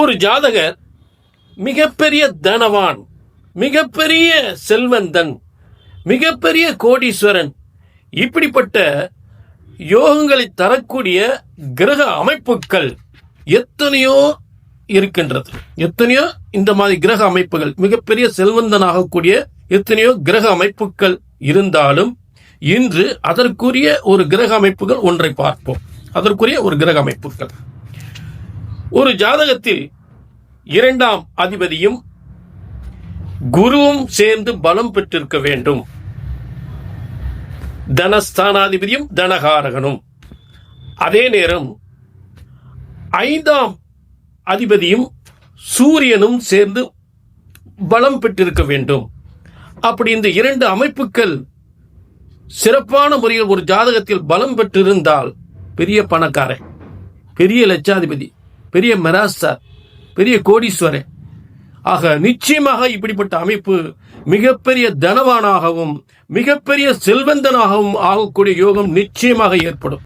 ஒரு ஜாதகர் மிகப்பெரிய தனவான் மிகப்பெரிய செல்வந்தன் மிகப்பெரிய கோடீஸ்வரன் இப்படிப்பட்ட யோகங்களை தரக்கூடிய கிரக அமைப்புகள் எத்தனையோ இருக்கின்றது. எத்தனையோ இந்த மாதிரி கிரக அமைப்புகள் மிகப்பெரிய செல்வந்தனாகக்கூடிய எத்தனையோ கிரக அமைப்புகள் இருந்தாலும் இன்று அதற்குரிய ஒரு கிரக அமைப்புகள் ஒன்றை பார்ப்போம். அதற்குரிய ஒரு கிரக அமைப்புகள். ஒரு ஜாதகத்தில் இரண்டாம் அதிபதியும் குருவும் சேர்ந்து பலம் பெற்றிருக்க வேண்டும். தனஸ்தானாதிபதியும் தனகாரகனும். அதே நேரம் ஐந்தாம் அதிபதியும் சூரியனும் சேர்ந்து பலம் பெற்றிருக்க வேண்டும். அப்படி இந்த இரண்டு அமைப்புகள் சிறப்பான முறையில் ஒரு ஜாதகத்தில் பலம் பெற்றிருந்தால் பெரிய பணக்காரன் பெரிய லட்சாதிபதி பெரிய மெராஸ்தார் பெரிய கோடீஸ்வரன். ஆக நிச்சயமாக இப்படிப்பட்ட அமைப்பு மிகப்பெரிய தனவானாகவும் மிகப்பெரிய செல்வந்தனாகவும் ஆகக்கூடிய யோகம் நிச்சயமாக ஏற்படும்.